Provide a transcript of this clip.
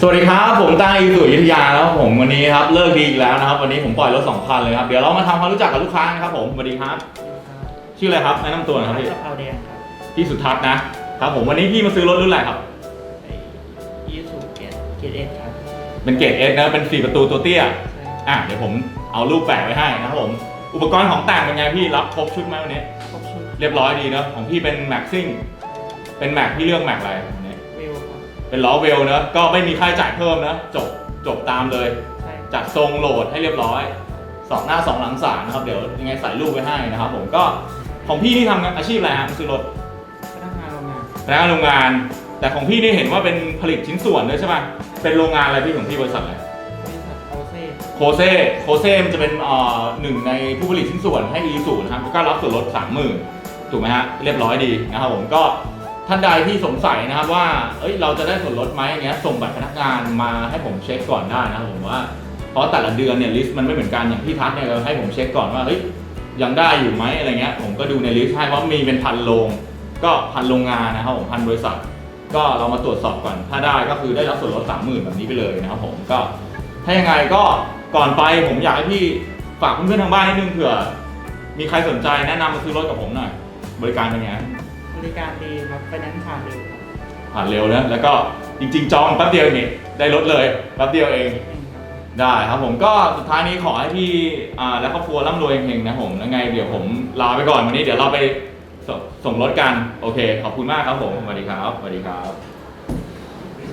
สวัสดีครับผมตั้งอีสุอยุธยาแล้วผมวันนี้ครับเลิกดีอีกแล้วนะครับ วันนี้ผมปล่อยรถสองคันเลยครับเดี๋ยวเรามาทำความรู้จักกับลูกค้ากันครับผมสวัสดีครับ ชื่ออะไรครับแนะนำตัวหนะครับพี่กะเพราแดงครับพี่สุทัศน์นะครับผมวันนี้พี่มาซื้อรถรุ่นอะไรครับไอ้ยูสูเกตเกตเอ็ดครับเป็นเกรดเอสนะเป็นสี่ประตูตัวเตี้ยใช่อะเดี๋ยวผมเอารูปแปะไว้ให้นะครับผมอุปกรณ์ของแต่งเป็นไงพี่รับครบชุดไหมวันนี้ ครบชุดเรียบร้อยดีเนอะของพี่เป็นแม็กซิ่งเป็นแม็กพี่เลือกแม็กอะไรวันนี้วิวครับ เป็นล้อเวลเนอะก็ไม่มีค่าใช้จ่ายเพิ่มนะ จบจบตามเลย ใช่จัดทรงโหลดให้เรียบร้อยสองหน้าสองหลังสามนะครับ เดี๋ยวยังไงใส่รูปไว้ให้นะครับ ผมก็ของพี่นี่ทำงานอาชีพอะไรฮะซื้อรถพนักงานโรงงานพนักงานโรงงาน แต่ของพี่นี่เห็นว่าเป็นผลิตชิ้นส่วนด้วยใช่ไหมเป็นโรงงานอะไรพี่ของพี่บริษัทอะไร บริษัทโอเซ่โคเซ่โคเซ่มันจะเป็นเอ่อหนึ่งในผู้ผลิตชิ้นส่วนให้อีซูนะครับก็รับส่วนลดสามหมื่นถูกไหมฮะ เรียบร้อยดีนะครับผมก็ ท่านใดที่สงสัยนะครับว่า เอ้ย เราจะได้ส่วนลดไหมอย่างเงี้ย ส่งบัตรพนักงานมาให้ผมเช็คก่อนได้นะครับผมว่า เพราะแต่ละเดือนเนี่ยลิสต์มันไม่เหมือนกันอย่างพี่ทัศน์เนี่ยให้ผมเช็คก่อนว่า เฮ้ย ยังได้อยู่ไหมอะไรเงี้ย ผมก็ดูในลิสต์ให้ว่ามีเป็นพันโรง ก็พันโรงงานนะครับผมพันบริษัท ก็เรามาตรวจสอบก่อน ถ้าได้ก็คือได้รับส่วนลดสามหมื่นแบบนี้ไปเลยนะครับผม ก็ ถ้ายังไงก็ก่อนไปผมอยากให้พี่ฝากเพื่อนๆทางบ้านนิดนึงเผื่อ มีใครสนใจแนะนำมาซื้อรถกับผมหน่อย บริการเป็นไง บริการดีครับไปนั้นผ่านเร็วครับผ่านเร็วนะ แล้วก็จริง ๆ จองแป๊บเดียวเองได้รถเลยแป๊บเดียวเองนี่ครับ ได้ครับผมก็สุดท้ายนี้ขอให้พี่อ่าและครอบครัวร่ำรวยเฮงๆนะผมแล้วไงเดี๋ยวผมลาไปก่อนวันนี้เดี๋ยวเราไปสส่งรถกัน โอเค ขอบคุณมากครับผมสวัสดีครับสวัสดีครับ